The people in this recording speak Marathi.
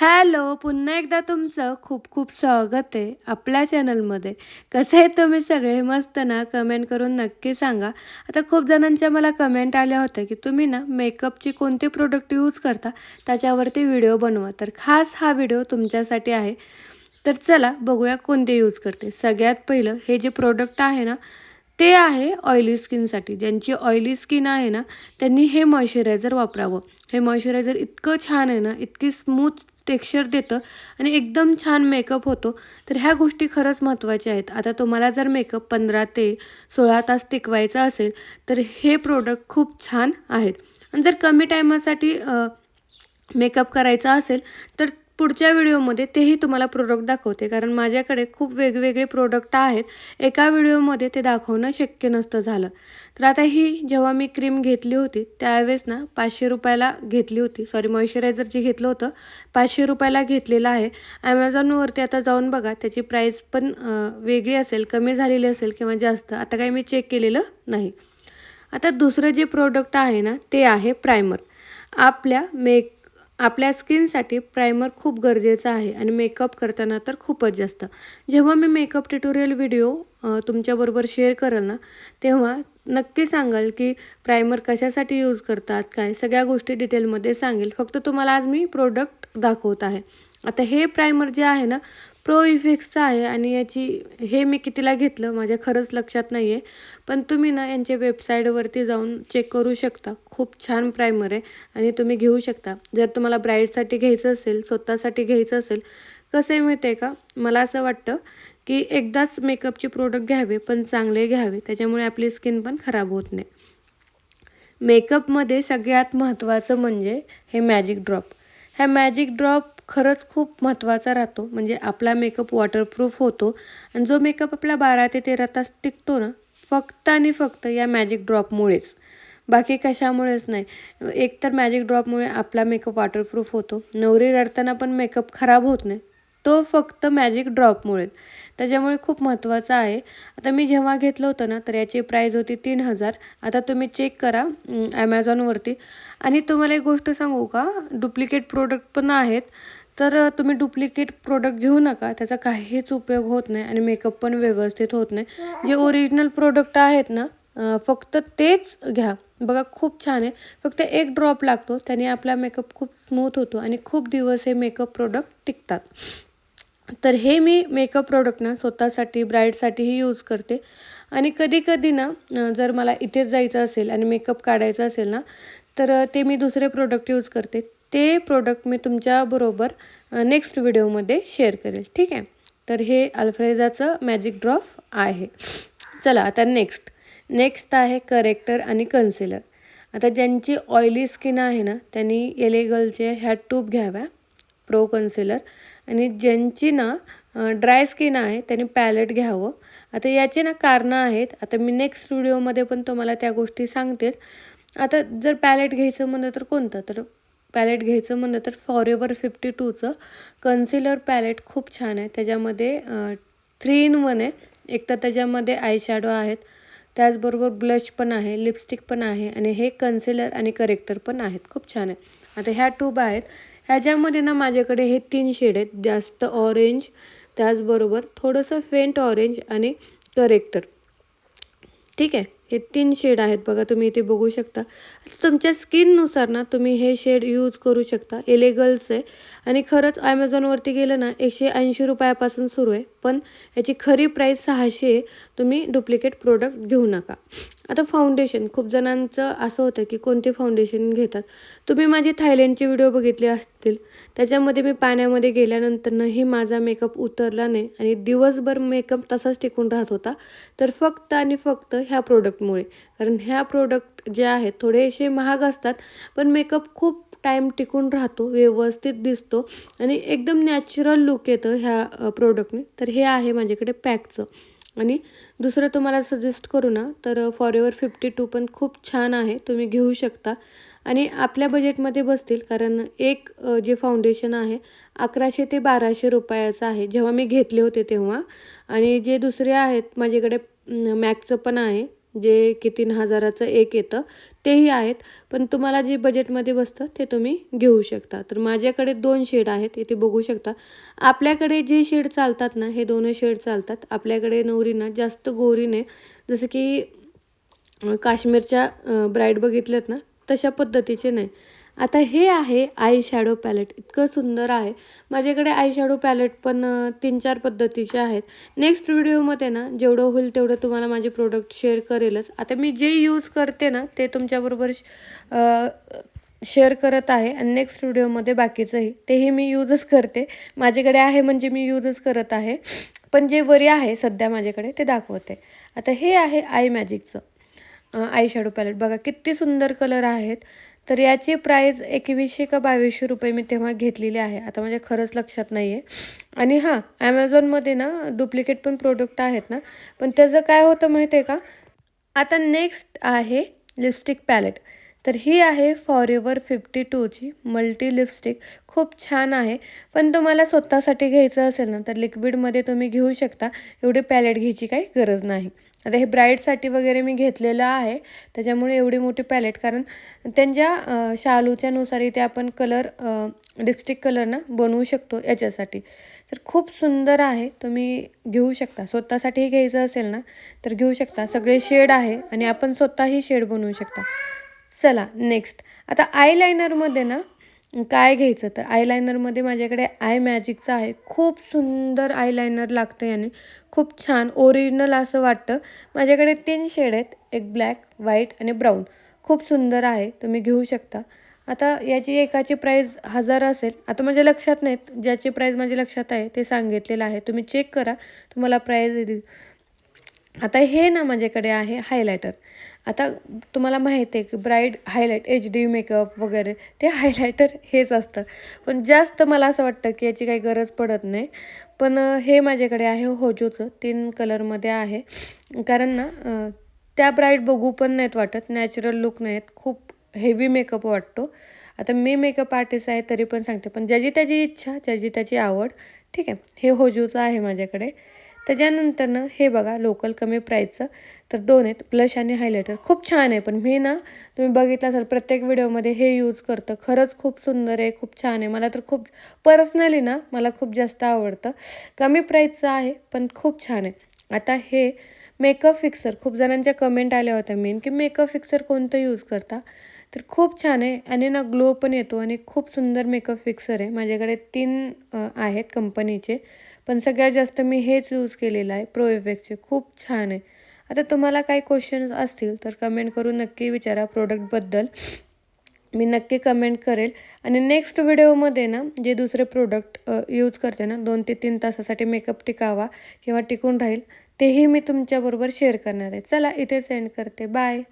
हॅलो पुन्हा एकदा तुमचं खूप खूप स्वागत आहे आपल्या चॅनलमध्ये. कसं आहे तुम्ही सगळे मस्त ना? कमेंट करून नक्की सांगा. आता खूप जणांच्या मला कमेंट आल्या होत्या की तुम्ही ना मेकअपची कोणते प्रोडक्ट यूज करता? त्याच्यावरती व्हिडिओ बनवा. तर खास हा व्हिडिओ तुमच्यासाठी आहे. तर चला बघूया कोणते यूज करते. सगळ्यात पहिलं हे जे प्रोडक्ट आहे ना ते आहे ऑइली स्किनसाठी ज्यांची ऑइली स्किन आहे ना त्यांनी हे मॉइश्चरायझर वापरावं. हे मॉइश्चरायझर इतकं छान आहे ना इतकी स्मूथ टेक्स्चर देतं आणि एकदम छान मेकअप होतो. तर ह्या गोष्टी खरंच महत्त्वाच्या आहेत. आता तुम्हाला जर मेकअप पंधरा ते सोळा तास टिकवायचा असेल तर हे प्रोडक्ट खूप छान आहेत. आणि जर कमी टायमासाठी मेकअप करायचा असेल तर पुढच्या व्हिडिओमध्ये तेही तुम्हाला प्रोडक्ट दाखवते. कारण माझ्याकडे खूप वेगवेगळे प्रोडक्ट आहेत. एका व्हिडिओमध्ये ते दाखवणं शक्य नसतं झालं. तर आता ही जेव्हा मी क्रीम घेतली होती त्यावेळेस ना पाचशे रुपयाला घेतली होती. सॉरी मॉइश्चरायझर जे घेतलं होतं पाचशे रुपयाला घेतलेलं आहे. ॲमेझॉनवरती आता जाऊन बघा त्याची प्राईस पण वेगळी असेल कमी झालेली असेल किंवा जास्त. आता काही मी चेक केलेलं नाही. आता दुसरं जे प्रोडक्ट आहे ना ते आहे प्रायमर आपल्या मेक आपल्या स्किनसाठी प्रायमर खूप गरजेचं आहे आणि मेकअप करताना तर खूपच जास्त. जेव्हा मी मेकअप ट्युटोरियल व्हिडिओ तुमच्याबरोबर शेअर करेल ना तेव्हा नक्की सांगाल की प्रायमर कशासाठी यूज करतात काय? सगळ्या गोष्टी डिटेलमध्ये सांगेल. फक्त तुम्हाला आज मी प्रोडक्ट दाखवत आहे. आता हे प्रायमर जे आहे ना प्रो इफेक्सचा आहे आणि याची हे मी कितीला घेतलं माझ्या खरंच लक्षात नाही आहे पण तुम्ही ना यांच्या वेबसाईटवरती जाऊन चेक करू शकता. खूप छान प्रायमर आहे आणि तुम्ही घेऊ शकता. जर तुम्हाला ब्राईडसाठी घ्यायचं असेल स्वतःसाठी घ्यायचं असेल कसं आहे आहे का? मला असं वाटतं की एकदाच मेकअपचे प्रोडक्ट घ्यावे पण चांगले घ्यावे. त्याच्यामुळे आपली स्किन पण खराब होत नाही. मेकअपमध्ये सगळ्यात महत्त्वाचं म्हणजे हे मॅजिक ड्रॉप ह्या मॅजिक ड्रॉप खरंच खूप महत्त्वाचा राहतो. म्हणजे आपला मेकअप वॉटरप्रूफ होतो. आणि जो मेकअप आपला बारा ते तेरा तास टिकतो ना फक्त आणि फक्त या मॅजिक ड्रॉपमुळेच बाकी कशामुळेच नाही. एक तर मॅजिक ड्रॉपमुळे आपला मेकअप वॉटरप्रूफ होतो. नवरी रडताना पण मेकअप खराब होत नाही. तो फक्त मॅजिक ड्रॉपमुळे त्याच्यामुळे खूप महत्त्वाचं आहे. आता मी जेव्हा घेतलं होतं ना तर याची प्राईज होती तीन हजार. आता तुम्ही चेक करा ॲमेझॉनवरती आणि तुम्हाला एक गोष्ट सांगू का? डुप्लिकेट प्रोडक्ट पण आहेत. तर तुम्ही डुप्लिकेट प्रोडक्ट घेऊ नका. त्याचा काहीच उपयोग होत नाही आणि मेकअप पण व्यवस्थित होत नाही. जे ओरिजिनल प्रोडक्ट आहेत ना फक्त तेच घ्या. बघा खूप छान आहे. फक्त एक ड्रॉप लागतो. त्याने आपला मेकअप खूप स्मूथ होतो आणि खूप दिवस हे मेकअप प्रोडक्ट टिकतात. तर हे मी मेकअप प्रोडक्ट ना स्वतःसाठी ब्राईडसाठीही यूज करते. आणि कधी कधी ना जर मला इथेच जायचं असेल आणि मेकअप काढायचा असेल ना तर ते मी दुसरे प्रोडक्ट यूज करते. ते प्रोडक्ट मी तुमच्याबरोबर नेक्स्ट व्हिडिओमध्ये शेअर करेल. ठीक आहे? तर हे अल्फ्रेझाचं मॅजिक ड्रॉप आहे. चला आता नेक्स्ट नेक्स्ट आहे करेक्टर आणि कन्सिलर आता ज्यांची ऑइली स्किन आहे ना त्यांनी एलेगलचे ह्या ट्यूब घ्याव्या प्रो कन्सिलर आणि ज्यांची ना ड्राय स्किन आहे त्यांनी पॅलेट घ्यावं. आता याचे ना कारणं आहेत आता मी नेक्स्ट व्हिडिओमध्ये पण तुम्हाला त्या गोष्टी सांगतेच. आता जर पॅलेट घ्यायचं म्हणलं तर कोणतं? तर पॅलेट घ्यायचं म्हणलं तर फॉरेवर फिफ्टी टूचं कन्सिलर पॅलेट खूप छान आहे. त्याच्यामध्ये थ्री इन वन आहे. एक तर त्याच्यामध्ये आय शॅडो आहेत. त्याचबरोबर ब्लश पण आहे लिपस्टिक पण आहे आणि हे कन्सिलर आणि करेक्टर पण आहेत. खूप छान आहे. आता ह्या ट्यूब आहेत. ह्याच्यामध्ये ना माझ्याकडे हे तीन शेड आहेत. जास्त ऑरेंज त्याचबरोबर थोडंसं फेंट ऑरेंज आणि करेक्टर ठीक आहे? हे तीन शेड आहेत बघा तुम्ही इथे बघू शकता. तुमच्या स्किननुसार ना तुम्ही हे शेड यूज करू शकता. एलेगल्स आहे. आणि खरंच ॲमेझॉनवरती गेलं ना एकशे ऐंशी रुपयापासून सुरू आहे. पण याची खरी प्राईस सहाशे आहे. तुम्ही डुप्लिकेट प्रोडक्ट घेऊ नका. आता फाउंडेशन खूप जणांचं असं होतं की कोणते फाउंडेशन घेतात. तुम्ही माझी थायलंडचे व्हिडिओ बघितले असतील. त्याच्यामध्ये मी पाण्यामध्ये गेल्यानंतरनंही माझा मेकअप उतरला नाही. आणि दिवसभर मेकअप तसाच टिकून राहत होता. तर फक्त आणि फक्त ह्या प्रोडक्ट प्रोडक्टमुळे कारण ह्या प्रोडक्ट जे आहेत थोडेसे महाग असतात पण मेकअप खूप टाईम टिकून राहतो व्यवस्थित दिसतो आणि एकदम नॅचरल लुक येतं ह्या प्रोडक्टने तर हे आहे माझ्याकडे पॅकचं. आणि दुसरं तुम्हाला सजेस्ट करू ना तर फॉर एवर फिफ्टी टू पण खूप छान आहे तुम्ही घेऊ शकता. आणि आपल्या बजेटमध्ये बसतील कारण एक जे फाउंडेशन आहे अकराशे ते बाराशे रुपयाचं आहे जेव्हा मी घेतले होते तेव्हा. आणि जे दुसरे आहेत माझ्याकडे मॅकचं पण आहे. जे की तीन हजाराचं एक येतं तेही आहेत. पण तुम्हाला जे बजेटमध्ये बसतं ते तुम्ही घेऊ शकता. तर माझ्याकडे दोन शेड आहेत इथे बघू शकता. आपल्याकडे जे शेड चालतात ना हे दोन शेड चालतात. आपल्याकडे नवरींना जास्त गोरीने जसं की काश्मीरच्या ब्राईड बघितल्यात ना तशा पद्धतीचे नाही. आता हे आहे आय शॅडो पॅलेट इतकं सुंदर आहे. माझ्याकडे आय शॅडो पॅलेट पण तीन चार पद्धतीचे आहेत. नेक्स्ट व्हिडिओमध्ये ना जेवढं होईल तेवढं तुम्हाला माझे प्रोडक्ट शेअर करेलच. आता मी जे यूज करते ना ते तुमच्याबरोबर शेअर करत आहे. आणि नेक्स्ट व्हिडिओमध्ये बाकीचंही. तेही मी यूजच करते. माझ्याकडे आहे म्हणजे मी यूजच करत आहे. पण जे वरी आहे सध्या माझ्याकडे ते दाखवते. आता हे आहे आय मॅजिकचं आय शॅडो पॅलेट बघा किती सुंदर कलर आहेत. तर याची प्राईज एकवीसशे का बावीसशे रुपये मी तेव्हा घेतलेली आहे. आता माझ्या खरंच लक्षात नाही आहे आणि हां ॲमेझॉनमध्ये ना डुप्लिकेट पण प्रोडक्ट आहेत ना. पण त्याचं काय होतं माहिती आहे का? आता नेक्स्ट आहे लिपस्टिक पॅलेट तर ही आहे फॉर एवर फिफ्टी टूची मल्टी लिपस्टिक खूप छान आहे. पण तुम्हाला स्वतःसाठी घ्यायचं असेल ना तर लिक्विडमध्ये तुम्ही घेऊ शकता. एवढी पॅलेट घ्यायची काही गरज नाही. आता हे ब्राईडसाठी वगैरे मी घेतलेलं आहे. त्याच्यामुळे एवढी मोठी पॅलेट कारण त्यांच्या शालूच्यानुसार इथे आपण कलर लिपस्टिक कलर ना बनवू शकतो याच्यासाठी. तर खूप सुंदर आहे. तुम्ही घेऊ शकता. स्वतःसाठीही घ्यायचं असेल ना तर घेऊ शकता. सगळे शेड आहे आणि आपण स्वतःही शेड बनवू शकता. चला नेक्स्ट आता आयलायनरमध्ये ना काय घ्यायचं? तर आयलायनरमध्ये माझ्याकडे आय मॅजिकचं आहे. खूप सुंदर आयलायनर लागतं याने. खूप छान ओरिजिनल असं वाटतं. माझ्याकडे तीन शेड आहेत. एक ब्लॅक व्हाईट आणि ब्राऊन खूप सुंदर आहे. तुम्ही घेऊ शकता. आता याची एकाची प्राईज हजार असेल. आता माझ्या लक्षात नाहीत. ज्याची प्राईज माझ्या लक्षात आहे ते सांगितलेलं आहे. तुम्ही चेक करा. तुम्हाला प्राईज येईल. आता हे ना माझ्याकडे आहे हायलायटर आता तुम्हाला माहिती आहे की bride highlight H D makeup वगैरे ते हायलायटर हेच असतं. पण जास्त मला असं वाटतं की याची काही गरज पडत नाही. पण हे माझ्याकडे आहे हो, होजोचं. तीन कलरमध्ये आहे. कारण ना त्या ब्राईट बघू पण नाहीत वाटत. नॅचरल लुक नाहीत. खूप हेवी मेकअप वाटतो. आता मी मेकअप आर्टिस्ट आहे तरी पण सांगते. पण ज्याची त्याची इच्छा ज्याची त्याची आवड ठीक आहे. हे होजूचं आहे माझ्याकडे. त्याच्यानंतर ना हे बघा लोकल कमी प्राईजचं तर दोन आहेत ब्लश आणि हायलायटर खूप छान आहे पण मी ना तुम्ही बघितलं असाल प्रत्येक व्हिडिओमध्ये हे यूज करतं. खरंच खूप सुंदर आहे खूप छान आहे. मला तर खूप पर्सनली ना मला खूप जास्त आवडतं. कमी प्राईजचं आहे पण खूप छान आहे. आता हे मेकअप फिक्सर खूप जणांच्या कमेंट आल्या होत्या मेन की मेकअप फिक्सर कोणतं यूज करता? तर खूप छान आहे आणि ना ग्लो पण येतो आणि खूप सुंदर मेकअप फिक्सर आहे. माझ्याकडे तीन आहेत कंपनीचे पण सगळ्यात जास्त मी हेच यूज केलेलं आहे. प्रो इफेक्टचे खूप छान आहे. आता तुम्हाला काही क्वेश्चन्स असतील तर कमेंट करून नक्की विचारा प्रोडक्टबद्दल मी नक्की कमेंट करेल. आणि नेक्स्ट व्हिडिओमध्ये ना जे दुसरे प्रोडक्ट यूज करते ना दोन ते तीन तासासाठी मेकअप टिकावा किंवा टिकून राहील तेही मी तुमच्याबरोबर शेअर करणार आहे. चला इथे सेंड करते. बाय